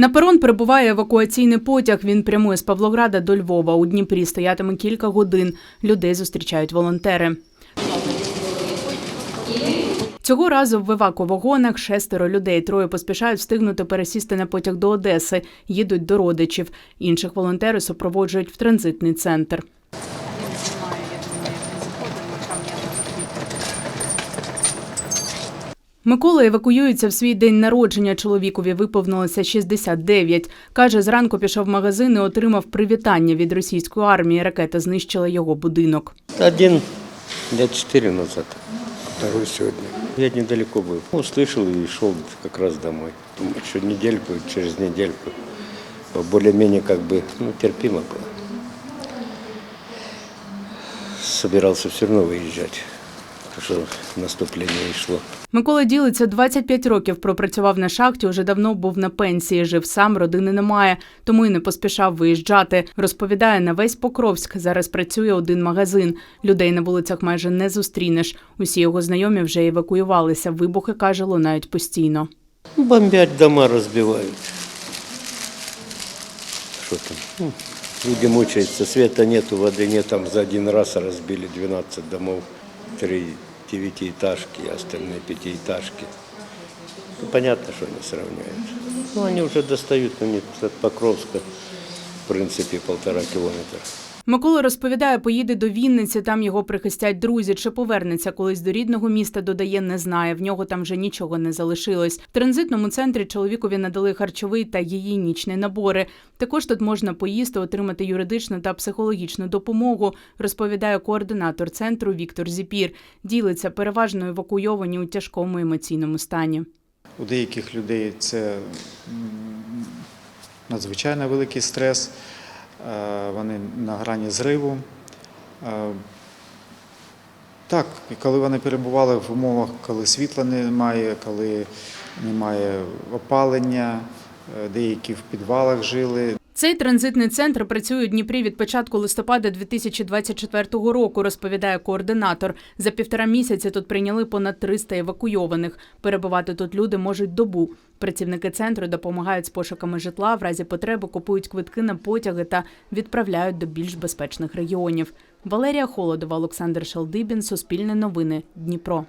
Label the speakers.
Speaker 1: На перон прибуває евакуаційний потяг. Він прямує з Павлограда до Львова. У Дніпрі стоятиме кілька годин. Людей зустрічають волонтери. Цього разу в евакувагонах шестеро людей. Троє поспішають встигнути пересісти на потяг до Одеси. Їдуть до родичів. Інших волонтери супроводжують в транзитний центр. Микола евакуюється в свій день народження. Чоловікові виповнилося 69. Каже, зранку пішов в магазин і отримав привітання від російської армії. Ракета знищила його будинок.
Speaker 2: Один лет четыре назад.
Speaker 3: Второй сегодня.
Speaker 2: Я недалеко был. Услышал и шел как раз домой. Думаю, что недельку, через недельку. Более-менее как бы ну, терпимо было. Собирался все равно выезжать, потому что наступление и шло.
Speaker 1: Микола ділиться 25 років. Пропрацював на шахті. Уже давно був на пенсії. Жив сам, родини немає, тому й не поспішав виїжджати. Розповідає, на весь Покровськ зараз працює один магазин. Людей на вулицях майже не зустрінеш. Усі його знайомі вже евакуювалися. Вибухи каже, лунають постійно.
Speaker 2: Ну, Бомбят дома разбивают. Что там? Люди мучаются. Света нету, воды нет. Там за один раз разбили 12 домов. Три девятиэтажки, и остальные пятиэтажки. Ну, понятно, что не сравняют. Ну, они уже достают, у них от Покровска, в принципе, полтора километра.
Speaker 1: Микола розповідає, поїде до Вінниці, там його прихистять друзі. Чи повернеться колись до рідного міста, додає, не знає. В нього там вже нічого не залишилось. В транзитному центрі чоловікові надали харчовий та гігієнічні набори. Також тут можна поїсти, отримати юридичну та психологічну допомогу, розповідає координатор центру Віктор Зіпір. Ділиться переважно евакуйовані у тяжкому емоційному стані.
Speaker 4: У деяких людей це надзвичайно великий стрес, вони на грані зриву. Е, Так, і коли вони перебували в умовах, коли світла немає, коли немає опалення, е, деякі в підвалах жили,
Speaker 1: Цей транзитний центр працює у Дніпрі від початку листопада 2024 року, розповідає координатор. За півтора місяці тут прийняли понад 300 евакуйованих. Перебувати тут люди можуть добу. Працівники центру допомагають з пошуками житла, в разі потреби купують квитки на потяги та відправляють до більш безпечних регіонів. Валерія Холодова, Олександр Шалдибін, Суспільне новини, Дніпро.